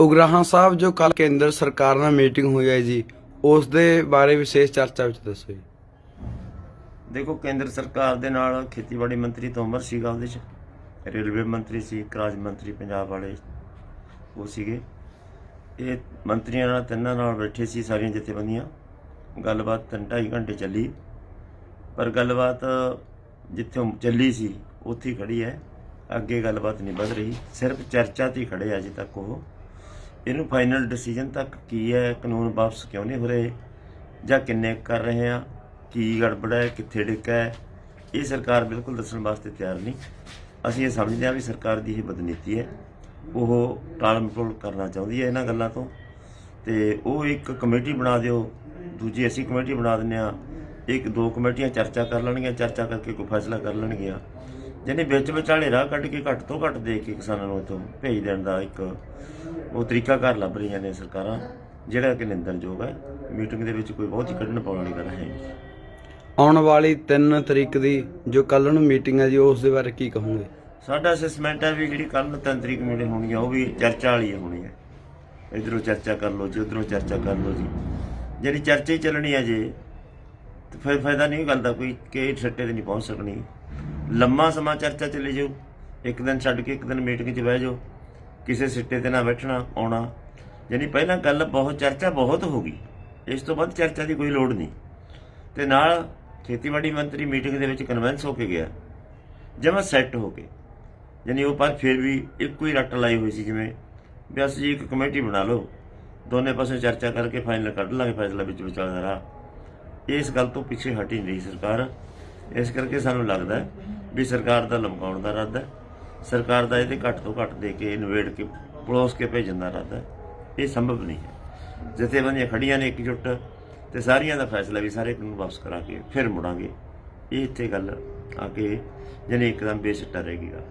ਉਗਰਾਹਾਂ ਸਾਹਿਬ ਜੋ ਕੱਲ ਕੇਂਦਰ ਸਰਕਾਰ ਨਾਲ ਮੀਟਿੰਗ ਹੋਈ ਹੈ ਜੀ, ਉਸ ਦੇ ਬਾਰੇ ਵਿਸ਼ੇਸ਼ ਚਰਚਾ ਵਿੱਚ ਦੱਸੋ ਜੀ। ਦੇਖੋ, ਕੇਂਦਰ ਸਰਕਾਰ ਦੇ ਨਾਲ ਖੇਤੀਬਾੜੀ ਮੰਤਰੀ ਤੋਮਰ ਸੀਗਾ ਉਹਦੇ 'ਚ। ਰੇਲਵੇ ਮੰਤਰੀ ਸੀ, ਇੱਕ ਮੰਤਰੀ ਪੰਜਾਬ ਵਾਲੇ ਉਹ ਸੀਗੇ। ਇਹ ਮੰਤਰੀਆਂ ਨਾਲ ਤਿੰਨਾਂ ਨਾਲ ਬੈਠੇ ਸੀ ਸਾਰੀਆਂ ਜਥੇਬੰਦੀਆਂ। ਗੱਲਬਾਤ ਤਿੰਨ ਢਾਈ ਘੰਟੇ ਚੱਲੀ। ਪਰ ਗੱਲਬਾਤ ਜਿੱਥੇ ਚੱਲੀ ਸੀ, ਉੱਥੇ ਹੀ ਖੜੀ ਹੈ। ਅੱਗੇ ਗੱਲਬਾਤ ਨਹੀਂ ਵੱਧ ਰਹੀ। ਸਿਰਫ ਚਰਚਾ ਤੇ ਹੀ ਖੜੇ ਆ ਅਜੇ ਤੱਕ ਉਹ। ਇਹਨੂੰ ਫਾਈਨਲ ਡਿਸੀਜਨ ਤੱਕ ਕੀ ਹੈ, ਕਾਨੂੰਨ ਵਾਪਸ ਕਿਉਂ ਨਹੀਂ ਹੋ ਰਹੇ? ਜਾਂ ਕਿੰਨੇ ਕਰ ਰਹੇ ਆ ਕੀ ਗੜਬੜ ਹੈ? ਕਿੱਥੇ ਡਿੱਕਾ ਹੈ? ਇਹ ਸਰਕਾਰ ਬਿਲਕੁਲ ਦੱਸਣ ਵਾਸਤੇ ਤਿਆਰ ਨਹੀਂ। ਅਸੀਂ ਇਹ ਸਮਝਦੇ ਹਾਂ ਵੀ ਸਰਕਾਰ ਦੀ ਇਹ ਬਦਨੀਤੀ ਹੈ। ਉਹ ਟਾਲ ਮਟੋਲ ਕਰਨਾ ਚਾਹੁੰਦੀ ਹੈ ਇਹਨਾਂ ਗੱਲਾਂ ਤੋਂ। ਤੇ ਉਹ ਇੱਕ ਕਮੇਟੀ ਬਣਾ ਦਿਓ। ਦੂਜੀ ਅਸੀਂ ਕਮੇਟੀ ਬਣਾ ਦਿੰਦੇ ਆ ਇੱਕ ਦੋ ਕਮੇਟੀਆਂ ਚਰਚਾ ਕਰ ਲੈਣਗੀਆਂ। ਚਰਚਾ ਕਰਕੇ ਕੋਈ ਫੈਸਲਾ ਕਰ ਲੈਣਗੀਆਂ। ਜਿਹਨੇ ਵਿੱਚ ਵਿਚਾਲੇ ਰਾਹ ਕੱਢ ਕੇ ਘੱਟ ਤੋਂ ਘੱਟ ਦੇ ਕੇ ਕਿਸਾਨਾਂ ਨੂੰ ਇੱਥੋਂ ਭੇਜ ਦੇਣ ਦਾ ਇੱਕ ਉਹ ਤਰੀਕਾ ਘਰ ਲੱਭ ਰਹੀਆਂ ਨੇ ਸਰਕਾਰਾਂ ਜਿਹੜਾ ਕਿ ਨਿੰਦਣਯੋਗ ਹੈ। ਮੀਟਿੰਗ ਦੇ ਵਿੱਚ ਕੋਈ ਬਹੁਤ ਹੀ ਕੱਢਣ ਪਾਉਣ ਵਾਲੀ ਗੱਲ ਹੈ ਆਉਣ ਵਾਲੀ 3 ਤਰੀਕ ਦੀ ਜੋ ਕੱਲ ਨੂੰ ਮੀਟਿੰਗ ਹੈ ਜੀ ਉਸ ਦੇ ਬਾਰੇ ਕੀ ਕਹੋਗੇ? ਸਾਡਾ ਅਸੈਸਮੈਂਟ ਹੈ ਵੀ ਜਿਹੜੀ ਕੱਲ ਨੂੰ ਤਿੰਨ ਤਰੀਕ ਮੀਟਿੰਗ ਹੋਣੀ ਹੈ ਉਹ ਵੀ ਚਰਚਾ ਵਾਲੀ ਹੋਣੀ ਹੈ ਇਧਰੋਂ ਚਰਚਾ ਕਰ ਲਓ ਜੀ ਉਧਰੋਂ ਚਰਚਾ ਕਰ ਲਓ ਜੀ। ਜਿਹੜੀ ਚਰਚਾ ਹੀ ਚੱਲਣੀ ਹੈ ਜੇ ਤੇ ਫਿਰ ਫਾਇਦਾ ਨਹੀਂ ਗੱਲ ਦਾ ਕੋਈ ਕਿ ਸੱਟੇ ਤੇ ਨਹੀਂ ਪਹੁੰਚ ਸਕਣੀ। ਲੰਮਾ ਸਮਾਂ ਚਰਚਾ ਚਲੇ ਜਾਓ। ਇੱਕ ਦਿਨ ਛੱਡ ਕੇ ਇੱਕ ਦਿਨ ਮੀਟਿੰਗ 'ਚ ਬਹਿ ਜਾਓ। ਕਿਸੇ ਸਿੱਟੇ ਤੇ ਨਾ ਬੈਠਣਾ, ਆਉਣਾ। ਯਾਨੀ ਪਹਿਲਾਂ ਗੱਲ ਬਹੁਤ, ਚਰਚਾ ਬਹੁਤ ਹੋ ਗਈ। ਇਸ ਤੋਂ ਬਾਅਦ ਚਰਚਾ ਦੀ ਕੋਈ ਲੋੜ ਨਹੀਂ। ਤੇ ਨਾਲ ਖੇਤੀਬਾੜੀ ਮੰਤਰੀ ਮੀਟਿੰਗ ਦੇ ਵਿੱਚ ਕਨਵੈਂਸ ਹੋ ਕੇ ਗਿਆ। ਜਮਾ ਸੈੱਟ ਹੋ ਕੇ। ਯਾਨੀ ਉਹ ਪਰ ਫਿਰ ਵੀ ਇੱਕੋ ਹੀ ਰੱਟ ਲਾਈ ਹੋਈ ਸੀ ਜਿਵੇਂ, ਵੀ ਅਸੀਂ ਜੀ ਇੱਕ ਕਮੇਟੀ ਬਣਾ ਲਓ। ਦੋਨੇ ਪਾਸੇ ਚਰਚਾ ਕਰਕੇ ਫਾਈਨਲ ਕੱਢ ਲਾਂਗੇ ਫੈਸਲਾ ਵਿੱਚ ਵਿਚਾਲੇ ਇਸ ਗੱਲ ਤੋਂ ਪਿੱਛੇ ਹਟੀ ਹੀ ਨਹੀਂ ਸਰਕਾਰ। ਇਸ ਕਰਕੇ ਸਾਨੂੰ ਲੱਗਦਾ ਵੀ ਸਰਕਾਰ ਦਾ ਲਮਕਾਉਣ ਦਾ ਇਰਾਦਾ ਹੈ। ਸਰਕਾਰ ਦਾ ਇਹਦੇ ਘੱਟ ਤੋਂ ਘੱਟ ਦੇ ਕੇ ਇਨਵੇਡ ਕੇ ਪਲੋਸ ਕੇ ਭੇਜਣ ਦਾ ਇਰਾਦਾ ਹੈ। ਇਹ ਸੰਭਵ ਨਹੀਂ ਹੈ। ਜਥੇਬੰਦੀਆਂ ਖੜੀਆਂ ਨੇ ਇਕਜੁੱਟ ਤੇ ਸਾਰੀਆਂ ਦਾ ਫੈਸਲਾ ਵੀ ਸਾਰੇ ਕਾਨੂੰਨ ਵਾਪਸ ਕਰਾ ਕੇ ਫਿਰ ਮੁੜਾਂਗੇ। ਇਹ ਇੱਥੇ ਗੱਲ ਆ ਕੇ ਜਿਹਨੇ ਇੱਕਦਮ ਬੇਸਿੱਟਾ ਰਹੇਗੀ ਗੱਲ।